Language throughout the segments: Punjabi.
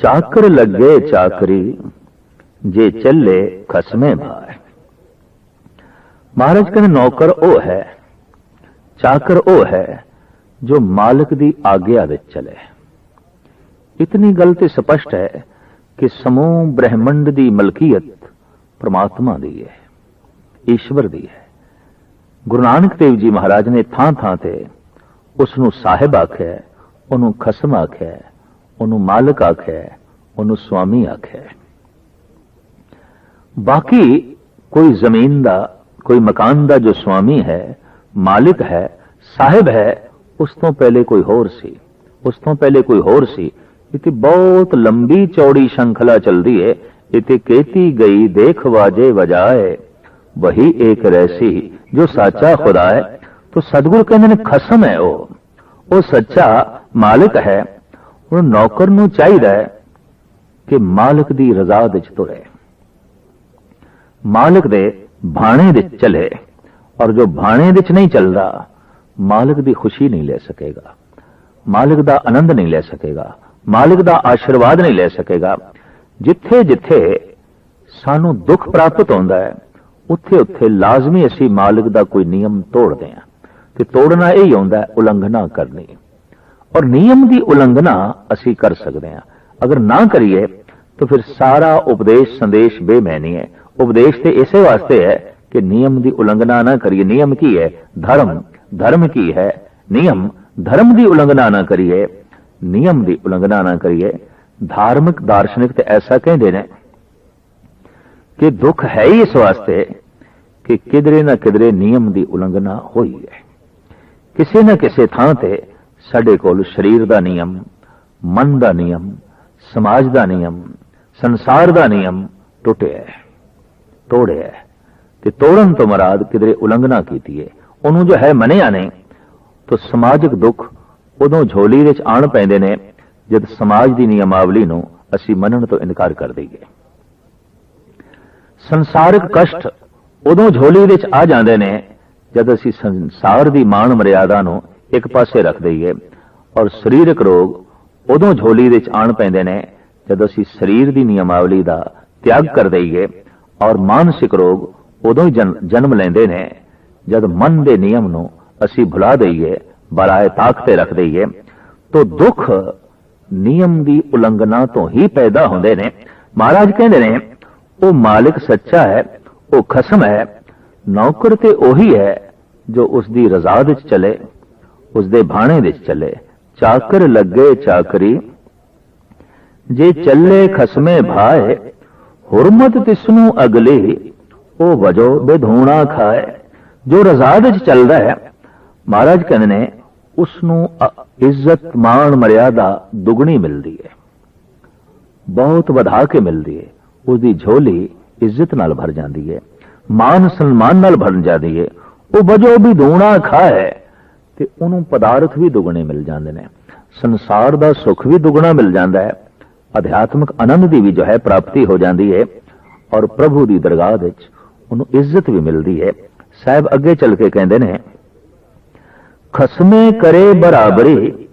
ਚਾਕਰ ਲੱਗੇ ਚਾਕਰੀ ਜੇ ਚੱਲੇ ਖਸਮੇ ਭਾਏ ਮਹਾਰਾਜ ਕਹਿੰਦੇ ਨੌਕਰ ਉਹ ਹੈ ਚਾਕਰ ਉਹ ਹੈ ਜੋ ਮਾਲਕ ਦੀ ਆਗਿਆ ਵਿੱਚ ਚਲੇ ਇਤਨੀ ਗੱਲ ਤੇ ਸਪਸ਼ਟ ਹੈ ਕਿ ਸਮੂਹ ਬ੍ਰਹਿਮੰਡ ਦੀ ਮਲਕੀਅਤ ਪ੍ਰਮਾਤਮਾ ਦੀ ਹੈ ਈਸ਼ਵਰ ਦੀ ਹੈ ਗੁਰੂ ਨਾਨਕ ਦੇਵ ਜੀ ਮਹਾਰਾਜ ਨੇ ਥਾਂ ਥਾਂ ਤੇ ਉਸ ਨੂੰ ਸਾਹਿਬ ਆਖਿਆ ਉਹਨੂੰ ਖਸਮ ਆਖਿਆ ਉਹਨੂੰ ਮਾਲਕ ਆਖਿਆ ਉਹਨੂੰ ਸੁਆਮੀ ਆਖਿਆ ਬਾਕੀ ਕੋਈ ਜ਼ਮੀਨ ਦਾ, ਕੋਈ ਮਕਾਨ ਦਾ ਜੋ ਸੁਆਮੀ ਹੈ, ਮਾਲਿਕ ਹੈ, ਸਾਹਿਬ ਹੈ, ਉਸ ਤੋਂ ਪਹਿਲੇ ਕੋਈ ਹੋਰ ਸੀ। ਉਸ ਤੋਂ ਪਹਿਲੇ ਕੋਈ ਹੋਰ ਸੀ। ਇਤੇ ਬਹੁਤ ਲੰਬੀ ਚੌੜੀ ਸ਼ੰਖਲਾ ਚੱਲਦੀ ਹੈ ਇਤੇ ਕਹਤੀ ਗਈ ਦੇਖ ਵਾਜੇ ਵਜਾਏ। ਵਹੀ ਇੱਕ ਰੈਸੀ, ਜੋ ਸਾਚਾ ਖੁਦਾ ਹੈ तो ਸਤਿਗੁਰ ਕਹਿੰਦੇ ਨੇ ਖਸਮ ਹੈ ਉਹ। ਉਹ ਸੱਚਾ ਮਾਲਕ ਹੈ। ਹੁਣ ਨੌਕਰ ਨੂੰ ਚਾਹੀਦਾ ਹੈ ਕਿ ਮਾਲਕ ਦੀ ਰਜ਼ਾ ਦੇ ਵਿੱਚ ਤੁਰੇ। ਮਾਲਕ ਦੇ ਬਾਣੇ ਵਿੱਚ ਚਲੇ ਔਰ ਜੋ ਬਾਣੇ ਵਿੱਚ ਨਹੀਂ ਚੱਲਦਾ, ਮਾਲਕ ਦੀ ਖੁਸ਼ੀ ਨਹੀਂ ਲੈ ਸਕੇਗਾ। ਮਾਲਕ ਦਾ ਆਨੰਦ ਨਹੀਂ ਲੈ ਸਕੇਗਾ। ਮਾਲਕ ਦਾ ਆਸ਼ੀਰਵਾਦ ਨਹੀਂ ਲੈ ਸਕੇਗਾ। ਜਿੱਥੇ ਜਿੱਥੇ ਸਾਨੂੰ ਦੁੱਖ ਪ੍ਰਾਪਤ ਹੁੰਦਾ ਹੈ, ਉੱਥੇ ਉੱਥੇ ਲਾਜ਼ਮੀ ਅਸੀਂ ਮਾਲਕ ਦਾ ਕੋਈ ਨਿਯਮ ਤੋੜਦੇ ਹਾਂ। ਤੇ ਤੋੜਨਾ ਇਹ ਹੀ ਹੁੰਦਾ ਉਲੰਘਣਾ ਕਰਨੀ। ਔਰ ਨਿਯਮ ਦੀ ਉਲੰਘਣਾ ਅਸੀਂ ਕਰ ਸਕਦੇ ਹਾਂ। ਅਗਰ ਨਾ ਕਰੀਏ, ਤਾਂ ਫਿਰ ਸਾਰਾ ਉਪਦੇਸ਼ ਸੰਦੇਸ਼ ਬੇਮੈਨੀ ਹੈ। ਉਪਦੇਸ਼ ਤੇ ਇਸੇ ਵਾਸਤੇ ਹੈ ਕਿ ਨਿਯਮ ਦੀ ਉਲੰਘਣਾ ਨਾ ਕਰੀਏ। ਨਿਯਮ ਕੀ ਹੈ? ਧਰਮ। ਧਰਮ ਕੀ ਹੈ? ਨਿਯਮ ਧਰਮ ਦੀ ਉਲੰਘਣਾ ਨਾ ਕਰੀਏ। ਨਿਯਮ ਦੀ ਉਲੰਘਣਾ ਨਾ ਕਰੀਏ। ਧਾਰਮਿਕ, ਦਾਰਸ਼ਨਿਕ ਤੇ ਐਸਾ ਕਹਿੰਦੇ ਨੇ ਕਿ ਦੁੱਖ ਹੈ ਹੀ ਇਸ ਵਾਸਤੇ ਕਿ ਕਿਧਰੇ ਨਾ ਕਿਧਰੇ ਨਿਯਮ ਦੀ ਉਲੰਘਣਾ ਹੋਈ ਹੈ। ਕਿਸੇ ਨਾ ਕਿਸੇ ਥਾਂ ਤੇ ਸਾਡੇ ਕੋਲ ਸਰੀਰ ਦਾ ਨਿਯਮ, ਮਨ ਦਾ ਨਿਯਮ, ਸਮਾਜ ਦਾ ਨਿਯਮ, ਸੰਸਾਰ ਦਾ ਨਿਯਮ ਟੁੱਟਿਆ ਹੈ, ਤੋੜਿਆ ਹੈ। ਤੇ ਤੋੜਨ ਤੋਂ ਮਰਾਦ ਕਿਧਰੇ ਉਲੰਘਣਾ ਕੀਤੀ ਹੈ ਉਹਨੂੰ ਜੋ ਹੈ ਮੰਨਿਆ ਨਹੀਂ, ਤਾਂ ਸਮਾਜਿਕ ਦੁੱਖ ਉਦੋਂ ਝੋਲੀ ਵਿੱਚ ਆਣ ਪੈਂਦੇ ਨੇ, ਜਦ ਸਮਾਜ ਦੀ ਨਿਯਮਾਵਲੀ ਨੂੰ ਅਸੀਂ ਮੰਨਣ ਤੋਂ ਇਨਕਾਰ ਕਰ ਦਈਏ। ਸੰਸਾਰਿਕ ਕਸ਼ਟ ਉਦੋਂ ਝੋਲੀ ਵਿੱਚ ਆ ਜਾਂਦੇ ਨੇ, ਜਦ ਅਸੀਂ ਸੰਸਾਰ ਦੀ ਮਾਣ ਮਰਿਆਦਾ ਨੂੰ ਇੱਕ ਪਾਸੇ ਰੱਖ ਦਈਏ ਔਰ ਸਰੀਰਕ ਰੋਗ ਉਦੋਂ ਝੋਲੀ ਵਿੱਚ ਆਣ ਪੈਂਦੇ ਨੇ ਜਦ ਅਸੀਂ ਸਰੀਰ ਦੀ ਨਿਯਮਾਵਲੀ ਦਾ ਤਿਆਗ ਕਰ ਦਈਏ ਔਰ ਮਾਨਸਿਕ ਰੋਗ ਉਦੋਂ ਹੀ ਜਨਮ ਲੈਂਦੇ ਨੇ ਜਦ ਮਨ ਦੇ ਨਿਯਮ ਨੂੰ ਅਸੀਂ ਭੁਲਾ ਦਈਏ, ਬਰਾਏ ਤਾਕ ਤੇ ਰੱਖ ਦਈਏ, ਤੋ ਦੁੱਖ ਨਿਯਮ ਦੀ ਉਲੰਘਣਾ ਤੋਂ ਹੀ ਪੈਦਾ ਹੁੰਦੇ ਨੇ। ਮਹਾਰਾਜ ਕਹਿੰਦੇ ਨੇ, ਉਹ ਮਾਲਿਕ ਸੱਚਾ ਹੈ, ਉਹ ਖਸਮ ਹੈ, ਨੌਕਰ ਤੇ ਉਹੀ ਹੈ ਜੋ ਉਸ ਦੀ ਰਜ਼ਾ ਵਿੱਚ ਚਲੇ। ਉਸ ਦੇ ਬਾਣੇ ਵਿੱਚ ਚਲੇ। ਚਾਕਰ ਲੱਗੇ ਚਾਕਰੀ। ਜੇ ਚੱਲੇ ਖਸਮੇ ਭਾਏ, ਹੁਰਮਤ ਤਿਸਨੂੰ ਅਗਲੇ, ਉਹ ਵਜੋ ਬੇਧੂਣਾ ਖਾਏ। ਜੋ ਰਜ਼ਾ ਵਿੱਚ ਚੱਲਦਾ ਹੈ, ਮਹਾਰਾਜ ਕਹਿੰਦੇ ਨੇ ਉਸ ਨੂੰ ਇੱਜ਼ਤ ਮਾਣ ਮਰਿਆਦਾ ਦੁਗਣੀ ਮਿਲਦੀ ਹੈ। ਬਹੁਤ ਵਧਾ ਕੇ ਮਿਲਦੀ ਹੈ। ਉਸ ਦੀ ਝੋਲੀ ਇੱਜ਼ਤ ਨਾਲ ਭਰ ਜਾਂਦੀ ਹੈ। ਮਾਨ ਸਨਮਾਨ ਨਾਲ ਭਰ ਜਾਂਦੀ ਹੈ। ਉਹ ਵਜੋ ਵੀ ਧੂਣਾ ਖਾਏ। ਤੇ ਉਹਨੂੰ ਪਦਾਰਥ ਵੀ ਦੁਗਣੇ ਮਿਲ ਜਾਂਦੇ ਨੇ। ਸੰਸਾਰ ਦਾ ਸੁੱਖ ਵੀ ਦੁਗਣਾ ਮਿਲ ਜਾਂਦਾ ਹੈ। ਅਧਿਆਤਮਿਕ ਆਨੰਦ ਦੀ ਵੀ ਜੋ ਹੈ ਪ੍ਰਾਪਤੀ ਹੋ ਜਾਂਦੀ ਹੈ ਔਰ ਪ੍ਰਭੂ ਦੀ ਦਰਗਾਹ ਵਿੱਚ ਉਹਨੂੰ ਇੱਜ਼ਤ ਵੀ ਮਿਲਦੀ ਹੈ। ਸਾਹਿਬ ਅੱਗੇ ਚੱਲ ਕੇ ਕਹਿੰਦੇ ਨੇ, ਖਸਮੇ ਕਰੇ ਬਰਾਬਰੀ,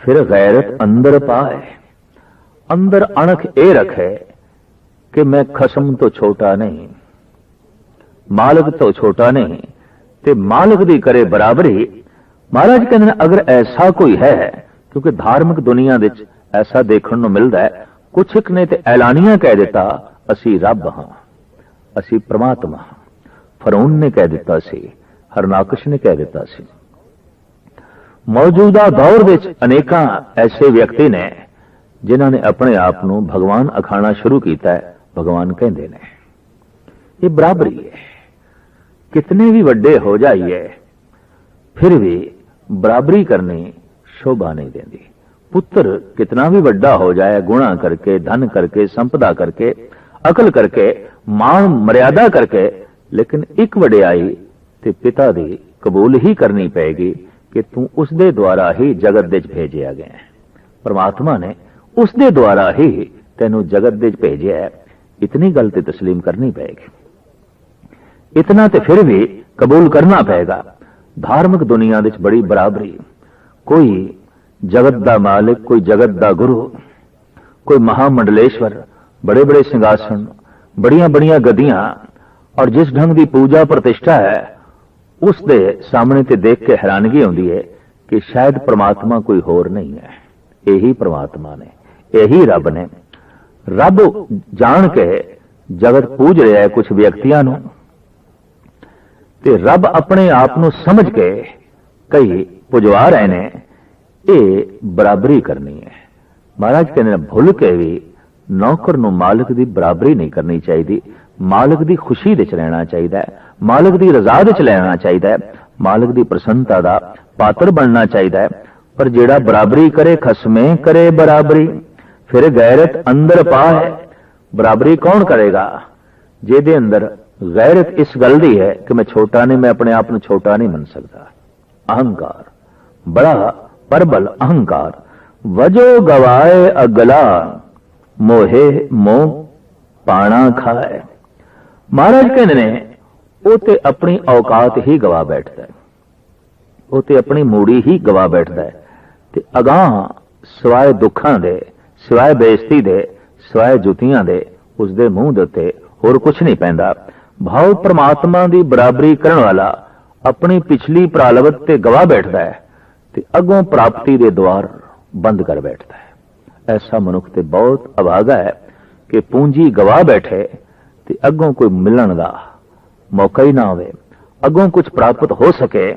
ਫਿਰ ਗੈਰਤ ਅੰਦਰ ਪਾਏ। ਅੰਦਰ ਅਣਖ ਇਹ ਰੱਖੇ ਕਿ ਮੈਂ ਖਸਮ ਤੋਂ ਛੋਟਾ ਨਹੀਂ, ਮਾਲਕ ਤੋਂ ਛੋਟਾ ਨਹੀਂ, ਤੇ ਮਾਲਕ ਦੀ ਕਰੇ ਬਰਾਬਰੀ ਮਹਾਰਾਜ ਕਹਿੰਦੇ ਨੇ, ਅਗਰ ਐਸਾ ਕੋਈ ਹੈ, ਕਿਉਂਕਿ ਧਾਰਮਿਕ ਦੁਨੀਆ ਵਿੱਚ ਐਸਾ ਦੇਖਣ ਨੂੰ ਮਿਲਦਾ ਹੈ, ਕੁਛ ਇੱਕ ਨੇ ਤੇ ਐਲਾਨੀਆਂ ਕਹਿ ਦਿੱਤਾ, ਅਸੀਂ ਰੱਬ ਹਾਂ, ਅਸੀਂ ਪ੍ਰਮਾਤਮਾ ਹਾਂ। ਫਰੌਨ ਨੇ ਕਹਿ ਦਿੱਤਾ ਸੀ, ਹਰਨਾਕਸ਼ ਨੇ ਕਹਿ ਦਿੱਤਾ ਸੀ। ਮੌਜੂਦਾ ਦੌਰ ਵਿੱਚ ਅਨੇਕਾਂ ਐਸੇ ਵਿਅਕਤੀ ਨੇ, ਜਿਨ੍ਹਾਂ ਨੇ ਆਪਣੇ ਆਪ ਨੂੰ ਭਗਵਾਨ ਅਖਾਣਾ ਸ਼ੁਰੂ ਕੀਤਾ ਹੈ, ਭਗਵਾਨ ਕਹਿੰਦੇ ਨੇ, ਇਹ ਬਰਾਬਰੀ ਹੈ। ਕਿਤਨੇ ਵੀ ਵੱਡੇ ਹੋ ਜਾਈਏ, ਫਿਰ ਵੀ ਬਰਾਬਰੀ ਕਰਨੀ ਸ਼ੋਭਾ ਨਹੀਂ ਦਿੰਦੀ ਪੁੱਤਰ ਕਿਤਨਾ ਵੀ ਵੱਡਾ ਹੋ ਜਾਏ ਗੁਣਾ ਕਰਕੇ ਧਨ ਕਰਕੇ ਸੰਪਦਾ ਕਰਕੇ ਅਕਲ ਕਰਕੇ ਮਾਣ ਮਰਿਆਦਾ ਕਰਕੇ ਲੇਕਿਨ ਇੱਕ ਵਡਿਆਈ ਤੇ ਪਿਤਾ ਦੀ ਕਬੂਲ ਹੀ ਕਰਨੀ ਪਏਗੀ ਕਿ ਤੂੰ ਉਸ ਦੇ ਦੁਆਰਾ ਹੀ ਜਗਤ ਵਿੱਚ ਭੇਜਿਆ ਗਿਆ ਹੈ ਪਰਮਾਤਮਾ ਨੇ ਉਸ ਦੇ ਦੁਆਰਾ ਹੀ ਤੈਨੂੰ ਜਗਤ ਵਿੱਚ ਭੇਜਿਆ ਹੈ ਇਤਨੀ ਗੱਲ ਤੇ تسلیم ਕਰਨੀ ਪਏਗੀ ਇਤਨਾ ਤੇ ਫਿਰ ਵੀ ਕਬੂਲ ਕਰਨਾ ਪਏਗਾ ਧਾਰਮਿਕ ਦੁਨੀਆ ਵਿੱਚ ਬੜੀ ਬਰਾਬਰੀ। ਕੋਈ ਜਗਤ ਦਾ ਮਾਲਕ, ਕੋਈ ਜਗਤ ਦਾ ਗੁਰੂ, ਕੋਈ ਮਹਾ ਮੰਡਲੇਸ਼ਵਰ ਬੜੇ ਬੜੇ ਸਿੰਘਾਸਣ ਬੜੀਆਂ ਬੜੀਆਂ ਗਦੀਆਂ ਔਰ ਜਿਸ ਢੰਗ ਦੀ ਪੂਜਾ ਪ੍ਰਤਿਸ਼ਠਾ ਹੈ, ਉਸ ਦੇ ਸਾਹਮਣੇ ਤੇ ਦੇਖ ਕੇ ਹੈਰਾਨਗੀ ਆਉਂਦੀ ਹੈ ਕਿ ਸ਼ਾਇਦ ਪ੍ਰਮਾਤਮਾ ਕੋਈ ਹੋਰ ਨਹੀਂ ਹੈ। ਇਹੀ ਪ੍ਰਮਾਤਮਾ ਨੇ, ਇਹੀ ਰੱਬ ਨੇ। ਰੱਬ ਜਾਣ ਕੇ ਜਗਤ ਪੂਜ ਰਿਹਾ ਹੈ ਕੁਝ ਵਿਅਕਤੀਆਂ ਨੂੰ ਤੇ ਰੱਬ ਆਪਣੇ ਆਪ ਨੂੰ ਸਮਝ ਕੇ ਕਈ ਪੁਜਵਾ ਰਹੇ ਨੇ, ਇਹ ਬਰਾਬਰੀ ਕਰਨੀ ਹੈ। ਮਹਾਰਾਜ ਕਹਿੰਦੇ ਨੇ, ਭੁੱਲ ਕੇ ਵੀ ਨੌਕਰ ਨੂੰ ਮਾਲਕ ਦੀ ਬਰਾਬਰੀ ਨਹੀਂ ਕਰਨੀ ਚਾਹੀਦੀ। ਮਾਲਕ ਦੀ ਖੁਸ਼ੀ ਵਿੱਚ ਰਹਿਣਾ ਚਾਹੀਦਾ ਹੈ, ਮਾਲਕ ਦੀ ਰਜ਼ਾ ਵਿੱਚ ਲੈਣਾ ਚਾਹੀਦਾ ਹੈ, ਮਾਲਕ ਦੀ ਪ੍ਰਸੰਨਤਾ ਦਾ ਪਾਤਰ ਬਣਨਾ ਚਾਹੀਦਾ ਹੈ। ਪਰ ਜਿਹੜਾ ਬਰਾਬਰੀ ਕਰੇ, ਖਸਮੇ ਕਰੇ ਬਰਾਬਰੀ, ਫਿਰ ਗੈਰਤ ਅੰਦਰ ਪਾ ਹੈ। ਬਰਾਬਰੀ ਕੌਣ ਕਰੇਗਾ? ਜਿਹਦੇ ਅੰਦਰ ਗੈਰਤ ਇਸ ਗੱਲ ਦੀ ਹੈ ਕਿ ਮੈਂ ਛੋਟਾ ਨਹੀਂ ਮੈਂ ਆਪਣੇ ਆਪ ਨੂੰ ਛੋਟਾ ਨਹੀਂ ਮੰਨ ਸਕਦਾ ਅਹੰਕਾਰ ਬੜਾ ਪਰਬਲ ਅਹੰਕਾਰ ਵਜੋ ਗਵਾਏ ਅਗਲਾ ਮੋਹੇ ਮੋਹ ਪਾਣਾ ਖਾਏ ਮਹਾਰਾਜ ਕਹਿੰਦੇ ਨੇ ਉਹ ਤੇ ਆਪਣੀ ਔਕਾਤ ਹੀ ਗਵਾ ਬੈਠਦਾ ਹੈ ਉਹ ਤੇ ਆਪਣੀ ਮੂੜੀ ਹੀ ਗਵਾ ਬੈਠਦਾ ਹੈ ਤੇ ਅਗਾਹ ਸਿਵਾਏ ਦੁੱਖਾਂ ਦੇ ਸਿਵਾਏ ਬੇਇੱਜ਼ਤੀ ਦੇ ਸਿਵਾਏ ਜੁੱਤੀਆਂ ਦੇ ਉਸ ਦੇ ਮੂੰਹ ਦੇ ਉੱਤੇ ਹੋਰ ਕੁਝ ਨਹੀਂ ਪੈਂਦਾ ਭਾਵ ਪ੍ਰਮਾਤਮਾ ਦੀ ਬਰਾਬਰੀ ਕਰਨ ਵਾਲਾ ਆਪਣੀ ਪਿਛਲੀ ਪ੍ਰਾਲਵਤ ਤੇ ਗਵਾ ਬੈਠਦਾ ਹੈ ਤੇ ਅੱਗੋਂ ਪ੍ਰਾਪਤੀ ਦੇ ਦਵਾਰ ਬੰਦ ਕਰ ਬੈਠਦਾ ਹੈ। ਐਸਾ ਮਨੁੱਖ ਤੇ ਬਹੁਤ ਅਭਾਗਾ ਹੈ ਕਿ ਪੂੰਜੀ ਗਵਾ ਬੈਠੇ ਤੇ ਅੱਗੋਂ ਕੋਈ ਮਿਲਣ ਦਾ ਮੌਕਾ ਹੀ ਨਾ ਹੋਵੇ, ਅੱਗੋਂ ਕੁਝ ਪ੍ਰਾਪਤ ਹੋ ਸਕੇ,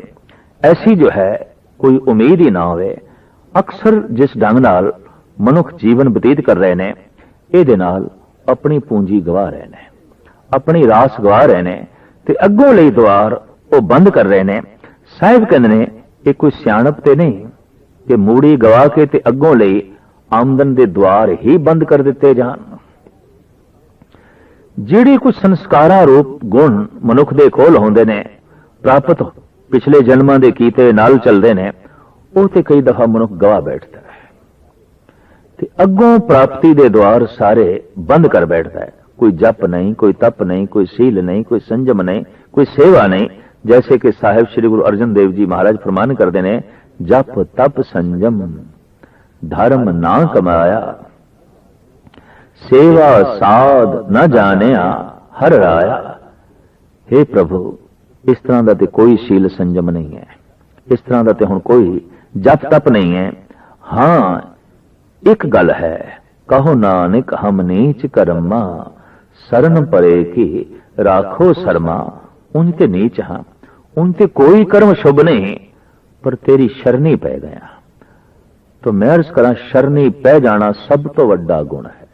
ਐਸੀ ਜੋ ਹੈ ਕੋਈ ਉਮੀਦ ਹੀ ਨਾ ਹੋਵੇ। ਅਕਸਰ ਜਿਸ ਢੰਗ ਨਾਲ ਮਨੁੱਖ ਜੀਵਨ ਬਤੀਤ ਕਰ ਰਹੇ ਨੇ, ਇਹਦੇ ਨਾਲ ਆਪਣੀ ਪੂੰਜੀ ਗਵਾ ਰਹੇ ਨੇ। ਆਪਣੀ ਰਾਸ ਗਵਾ ਰਹੇ ਨੇ ਤੇ ਅੱਗੋਂ ਲਈ ਦਵਾਰ ਉਹ ਬੰਦ ਕਰ ਰਹੇ ਨੇ। ਸਾਹਿਬ ਕਹਿੰਦੇ ਨੇ, ਇਹ ਕੋਈ ਸਿਆਣਪ ਤੇ ਨਹੀਂ ਕਿ ਮੂੜੀ ਗਵਾ ਕੇ ਤੇ ਅੱਗੋਂ ਲਈ ਆਮਦਨ ਦੇ ਦਵਾਰ ਹੀ ਬੰਦ ਕਰ ਦਿੱਤੇ ਜਾਣ। ਜਿਹੜੇ ਕੁਝ ਸੰਸਕਾਰਾਂ ਰੂਪ ਗੁਣ ਮਨੁੱਖ ਦੇ ਕੋਲ ਹੁੰਦੇ ਨੇ, ਪ੍ਰਾਪਤ ਪਿਛਲੇ ਜਨਮਾਂ ਦੇ ਕੀਤੇ ਨਾਲ ਚੱਲਦੇ ਨੇ, ਉਹ ਤੇ ਕਈ ਦਫਾ ਮਨੁੱਖ ਗਵਾ ਬੈਠਦਾ ਹੈ। ਤੇ ਅੱਗੋਂ ਪ੍ਰਾਪਤੀ ਦੇ ਦਵਾਰ ਸਾਰੇ ਬੰਦ ਕਰ ਬੈਠਦਾ ਹੈ। ਕੋਈ ਜਪ ਨਹੀਂ ਕੋਈ ਤਪ ਨਹੀਂ ਕੋਈ ਸੀਲ ਨਹੀਂ ਕੋਈ ਸੰਜਮ ਨਹੀਂ ਕੋਈ ਸੇਵਾ ਨਹੀਂ ਜੈਸੇ ਕਿ ਸਾਹਿਬ ਸ੍ਰੀ ਗੁਰੂ ਅਰਜਨ ਦੇਵ ਜੀ ਮਹਾਰਾਜ ਫਰਮਾਨ ਕਰਦੇ ਨੇ ਜਪ ਤਪ ਸੰਜਮ ਧਰਮ ਨਾ ਕਮਾਇਆ ਸੇਵਾ ਸਾਧ ਨਾ ਜਾਣਿਆ ਹਰ ਰਾਇਆ हे ਪ੍ਰਭੂ ਇਸ ਤਰ੍ਹਾਂ ਦਾ ਤੇ ਕੋਈ ਸ਼ੀਲ ਸੰਜਮ ਨਹੀਂ ਹੈ ਇਸ ਤਰ੍ਹਾਂ ਦਾ ਤੇ ਹੁਣ ਕੋਈ ਜਪ ਤਪ ਨਹੀਂ ਹੈ ਹਾਂ ਇੱਕ ਗੱਲ ਹੈ ਕਹੋ ਨਾਨਕ ਹਮ ਨੀਚ ਕਰਮਾ ਸਰਨ ਪਰੇ ਕੀ ਰਾਖੋ ਸਰਮਾ ਉਨ ਤੇ ਨੀਚ ਹਾਂ ਉਨ ਤੇ ਕੋਈ ਕਰਮ ਸ਼ੁਭ ਨਹੀਂ ਪਰ ਤੇਰੀ ਸ਼ਰਨੀ ਪੈ ਗਿਆ ਤੋ ਮੈਂ ਅਰਜ਼ ਕਰਾਂ ਸ਼ਰਨੀ ਪੈ ਜਾਣਾ ਸਭ ਤੋਂ ਵੱਡਾ ਗੁਣ ਹੈ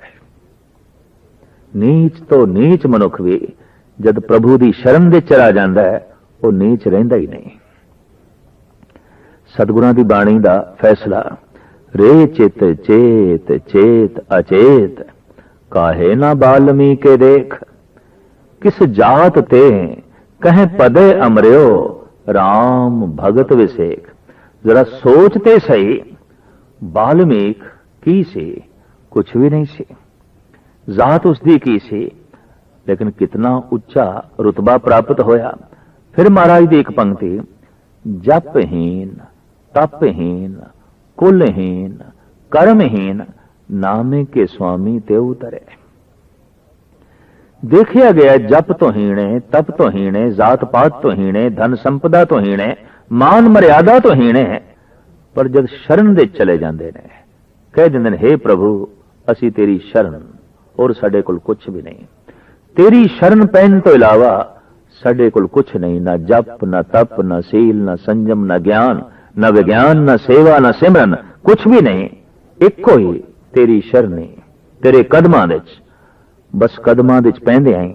ਨੀਚ ਤੋਂ ਨੀਚ ਮਨੁੱਖ ਵੀ ਜਦ ਪ੍ਰਭੂ ਦੀ ਸ਼ਰਨ ਦੇ ਚਲਾ ਜਾਂਦਾ ਹੈ ਉਹ ਨੀਚ ਰਹਿੰਦਾ ਹੀ ਨਹੀਂ ਸਤਿਗੁਰਾਂ ਦੀ ਬਾਣੀ ਦਾ ਫੈਸਲਾ ਰੇ ਚਿਤ ਚੇਤ ਚੇਤ ਅਚੇਤ ਕਾਹੇ ਨਾ ਬਾਲਮੀ ਕੇ ਦੇਖ ਕਿਸ ਜਾਤ ਤੇ ਕਹੇ ਪਦੇ ਅਮਰਿਓ RAM ਭਗਤ ਵਿਸੇਖ ਜ਼ਰਾ ਸੋਚ ਤੇ ਸਹੀ ਬਾਲਮੀਕ ਕੀ ਸੀ ਕੁਝ ਵੀ ਨਹੀਂ ਸੀ ਜ਼ਾਤ ਉਸ ਦੀ ਕੀ ਸੀ ਲੇਕਿਨ ਕਿਤਨਾ ਉੱਚਾ ਰਤਬਾ ਪ੍ਰਾਪਤ ਹੋਇਆ ਫਿਰ ਮਹਾਰਾਜ ਦੀ ਇੱਕ ਪੰਕਤੀ ਜਪਹੀਨ ਤਪਹੀਨ ਕੁਲਹੀਨ ਕਰਮਹੀਨ ਨਾਮੇ ਕੇ ਸੁਆਮੀ ਤੇ ਉਤਰੇ ਦੇਖਿਆ ਗਿਆ ਜਪ ਤੋਂ ਹੀਣੇ ਤਪ ਤੋਂ ਹੀਣੇ ਜਾਤ ਪਾਤ ਤੋਂ ਹੀਣੇ ਧਨ ਸੰਪਦਾ ਤੋਂ ਹੀਣੇ ਮਾਨ ਮਰਿਆਦਾ ਤੋਂ ਹੀਣੇ ਪਰ ਜਦ ਸ਼ਰਨ ਦੇ ਚਲੇ ਜਾਂਦੇ ਨੇ ਕਹਿ ਦਿੰਦੇ ਨੇ हे ਪ੍ਰਭੂ ਅਸੀਂ ਤੇਰੀ ਸ਼ਰਨ ਔਰ ਸਾਡੇ ਕੋਲ ਕੁਝ ਵੀ ਨਹੀਂ ਤੇਰੀ ਸ਼ਰਨ ਪੈਣ ਤੋਂ ਇਲਾਵਾ ਸਾਡੇ ਕੋਲ ਕੁਝ ਨਹੀਂ ਨਾ ਜਪ ਨਾ ਤਪ ਨਾ ਸੀਲ ਨਾ ਸੰਜਮ ਨਾ ਗਿਆਨ ਨਾ ਵਿਗਿਆਨ ਨਾ ਸੇਵਾ ਨਾ ਸਿਮਰਨ ਕੁਝ ਵੀ ਨਹੀਂ ਇੱਕੋ ਹੀ ਤੇਰੀ ਸ਼ਰਨੀ, ਤੇਰੇ ਕਦਮਾਂ ਵਿੱਚ, ਬਸ ਕਦਮਾਂ ਵਿੱਚ ਪੈਂਦੇ ਆਂ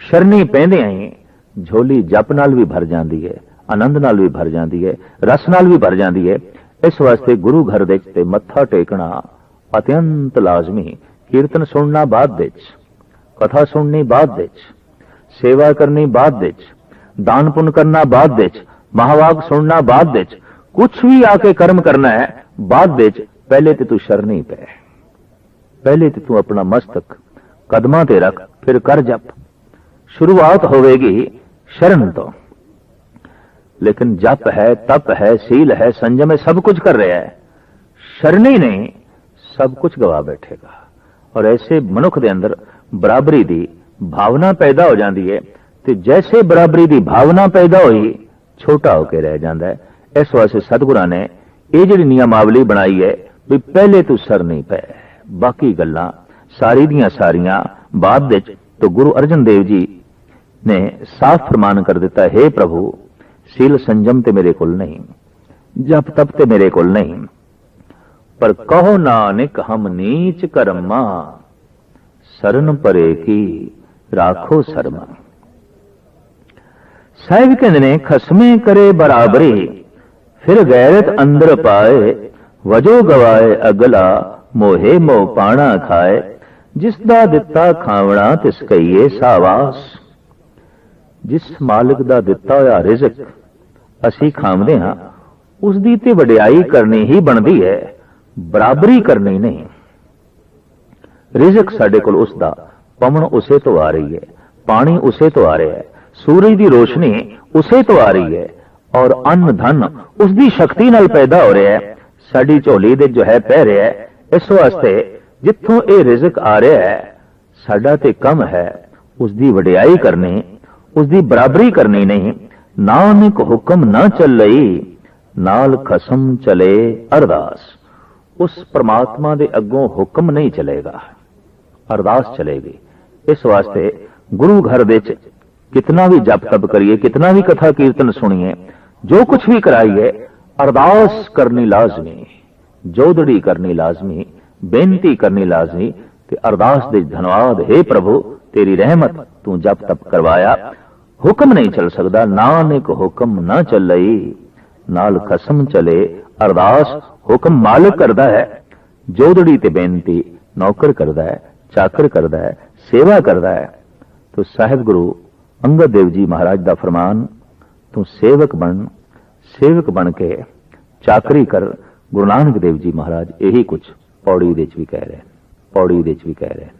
ਸ਼ਰਨੀ ਪੈਂਦੇ ਆਂ ਝੋਲੀ ਜਪ ਨਾਲ ਵੀ ਭਰ ਜਾਂਦੀ ਹੈ ਆਨੰਦ ਨਾਲ ਵੀ ਭਰ ਜਾਂਦੀ ਹੈ ਰਸ ਨਾਲ ਵੀ ਭਰ ਜਾਂਦੀ ਹੈ ਇਸ ਵਾਸਤੇ ਗੁਰੂ ਘਰ ਵਿੱਚ ਤੇ ਮੱਥਾ ਟੇਕਣਾ ਅਤਿਅੰਤ ਲਾਜ਼ਮੀ, ਕੀਰਤਨ ਸੁਣਨਾ ਬਾਅਦ ਵਿੱਚ, ਕਥਾ ਸੁਣਨੀ ਬਾਅਦ ਵਿੱਚ, ਸੇਵਾ ਕਰਨੀ ਬਾਅਦ ਵਿੱਚ, ਦਾਨ ਪੁੰਨ ਕਰਨਾ ਬਾਅਦ ਵਿੱਚ ਮਹਾਵਾਗ ਸੁਣਨਾ ਬਾਅਦ ਵਿੱਚ ਕੁਝ ਵੀ ਆ ਕੇ ਕਰਮ ਕਰਨਾ ਹੈ, ਬਾਅਦ ਵਿੱਚ ਪਹਿਲੇ ਤੇ ਤੂੰ ਸ਼ਰਨੀ ਪੈ। ਪਹਿਲੇ ਤੇ ਤੂੰ ਆਪਣਾ ਮਸਤਕ ਕਦਮਾਂ ਤੇ ਰੱਖ, ਫਿਰ ਕਰ ਜਪ। ਸ਼ੁਰੂਆਤ ਹੋਵੇਗੀ ਸ਼ਰਨ ਤੋਂ। ਲੇਕਿਨ ਜਪ ਹੈ, ਤਪ ਹੈ, ਸੀਲ ਹੈ, ਸੰਜਮ ਹੈ, ਸਭ ਕੁਝ ਕਰ ਰਿਹਾ ਹੈ। ਹੀ ਨਹੀਂ, ਸਭ ਕੁਝ ਗਵਾ ਬੈਠੇਗਾ। ਔਰ ਐਸੇ ਮਨੁੱਖ ਦੇ ਅੰਦਰ ਬਰਾਬਰੀ ਦੀ ਭਾਵਨਾ ਪੈਦਾ ਹੋ ਜਾਂਦੀ ਹੈ ਤੇ ਜੈਸੇ ਬਰਾਬਰੀ ਦੀ ਭਾਵਨਾ ਪੈਦਾ ਹੋਈ, ਛੋਟਾ ਹੋ ਕੇ ਰਹਿ ਜਾਂਦਾ ਹੈ। ਇਸ ਵਾਸਤੇ ਸਤਿਗੁਰਾਂ ਨੇ ਇਹ ਜਿਹੜੀ ਨਿਯਮਾਵਲੀ ਬਣਾਈ ਹੈ ਵੀ ਪਹਿਲੇ ਤੂੰ ਸਰ ਨਹੀਂ ਪੈ। ਬਾਕੀ ਗੱਲਾਂ ਸਾਰੀ ਦੀਆਂ ਸਾਰੀਆਂ ਬਾਅਦ ਵਿੱਚ ਤੋਂ ਗੁਰੂ ਅਰਜਨ ਦੇਵ ਜੀ ਨੇ ਸਾਫ਼ ਫਰਮਾਨ ਕਰ ਦਿੱਤਾ, ਹੈ ਪ੍ਰਭੂ, ਸੀਲ ਸੰਜਮ ਤੇ ਮੇਰੇ ਕੋਲ ਨਹੀਂ, ਜਪ ਤਪ ਤੇ ਮੇਰੇ ਕੋਲ ਨਹੀਂ, ਪਰ ਕਹੋ ਨਾਨਕ, ਹਮ ਨੀਚ ਕਰਮਾ, ਸਰਨ ਪਰੇ ਕੀ ਰਾਖੋ ਸਰਮਾ। ਸਾਹਿਬ ਕਹਿੰਦੇ ਨੇ, ਖਸਮੇ ਕਰੇ ਬਰਾਬਰੀ, ਫਿਰ ਗੈਰਤ ਅੰਦਰ ਪਾਏ, ਵਜੋ ਗਵਾਏ ਅਗਲਾ ਮੋਹੇ ਮੋਹ ਪਾਣਾ ਖਾਏ, ਜਿਸ ਦਾ ਦਿੱਤਾ ਖਾਵਣਾ ਤਿਸ ਕਈਏ ਸਾਵਾਸ। ਜਿਸ ਮਾਲਕ ਦਾ ਦਿੱਤਾ ਹੋਇਆ ਰਿਜ਼ਕ ਅਸੀਂ ਖਾਂਦੇ ਹਾਂ ਉਸ ਦੀ ਤੇ ਵਡਿਆਈ ਕਰਨੀ ਹੀ ਬਣਦੀ ਹੈ, ਬਰਾਬਰੀ ਕਰਨੀ ਨਹੀਂ। ਰਿਜ਼ਕ ਸਾਡੇ ਕੋਲ ਉਸ ਦਾ ਪਵਨ ਉਸੇ ਤੋਂ ਆ ਰਹੀ ਹੈ, ਪਾਣੀ ਉਸੇ ਤੋਂ ਆ ਰਿਹਾ ਹੈ, ਸੂਰਜ ਦੀ ਰੋਸ਼ਨੀ ਉਸੇ ਤੋਂ ਆ ਰਹੀ ਹੈ, ਔਰ ਅੰਨ ਧਨ ਉਸ ਦੀ ਸ਼ਕਤੀ ਨਾਲ ਪੈਦਾ ਹੋ ਰਿਹਾ ਹੈ, ਸਾਡੀ ਝੋਲੀ ਦੇ ਜੋ ਹੈ ਪੈ ਰਿਹਾ ਹੈ ਇਸ ਵਾਸਤੇ ਜਿੱਥੋਂ ਇਹ ਰਿਜ਼ਕ ਆ ਰਿਹਾ ਹੈ, ਸਾਡਾ ਤੇ ਕੰਮ ਹੈ ਉਸ ਦੀ ਵਡਿਆਈ ਕਰਨੀ ਉਸ ਦੀ ਬਰਾਬਰੀ ਕਰਨੀ ਨਹੀਂ। ਨਾਨਕ ਹੁਕਮ ਨਾ ਚੱਲਈ ਨਾਲ ਖਸਮ ਚਲੇ ਅਰਦਾਸ। ਉਸ ਪ੍ਰਮਾਤਮਾ ਦੇ ਅੱਗੋਂ ਹੁਕਮ ਨਹੀਂ ਚਲੇਗਾ, ਅਰਦਾਸ ਚਲੇਗੀ। ਇਸ ਵਾਸਤੇ ਗੁਰੂ ਘਰ ਦੇ ਵਿੱਚ ਕਿਤਨਾ ਵੀ ਜਪ ਤਪ ਕਰੀਏ, ਕਿਤਨਾ ਵੀ ਕਥਾ ਕੀਰਤਨ ਸੁਣੀਏ, ਜੋ ਕੁਝ ਵੀ ਕਰਾਈਏ, ਅਰਦਾਸ ਕਰਨੀ ਲਾਜ਼ਮੀ। ਜੋਦੜੀ ਕਰਨੀ ਲਾਜ਼ਮੀ, ਬੇਨਤੀ ਕਰਨੀ ਲਾਜ਼ਮੀ ਤੇ ਅਰਦਾਸ ਦੇ ਧੰਨਵਾਦ, ਹੈ ਪ੍ਰਭੂ, ਤੇਰੀ ਰਹਿਮਤ ਤੂੰ ਜਪ ਤਪ ਕਰਵਾਇਆ। ਹੁਕਮ ਨਹੀਂ ਚੱਲ ਸਕਦਾ, ਨਾਨਕ ਹੁਕਮ ਨਾ ਚੱਲਈ। ਨਾਲ ਕਸਮ ਚਲੇ, ਅਰਦਾਸ ਹੁਕਮ ਮਾਲਕ ਕਰਦਾ ਹੈ। ਜੋਦੜੀ ਤੇ ਬੇਨਤੀ ਨੌਕਰ ਕਰਦਾ ਹੈ, ਚਾਕਰ ਕਰਦਾ ਹੈ, ਸੇਵਾ ਕਰਦਾ ਹੈ। ਤੋ ਸਾਹਿਬ ਗੁਰੂ ਅੰਗਦ ਦੇਵ ਜੀ ਮਹਾਰਾਜ ਦਾ ਫਰਮਾਨ, ਤੂੰ ਸੇਵਕ ਬਣ ਸੇਵਕ ਬਣ ਕੇ ਚਾਕਰੀ ਕਰ ਗੁਰੂ ਨਾਨਕ ਦੇਵ ਜੀ ਮਹਾਰਾਜ ਇਹੀ ਕੁਝ ਪੌੜੀ ਦੇ ਵਿੱਚ ਵੀ ਕਹਿ ਰਹੇ ਨੇ, ਪੌੜੀ ਦੇ ਵਿੱਚ ਵੀ ਕਹਿ ਰਹੇ ਨੇ।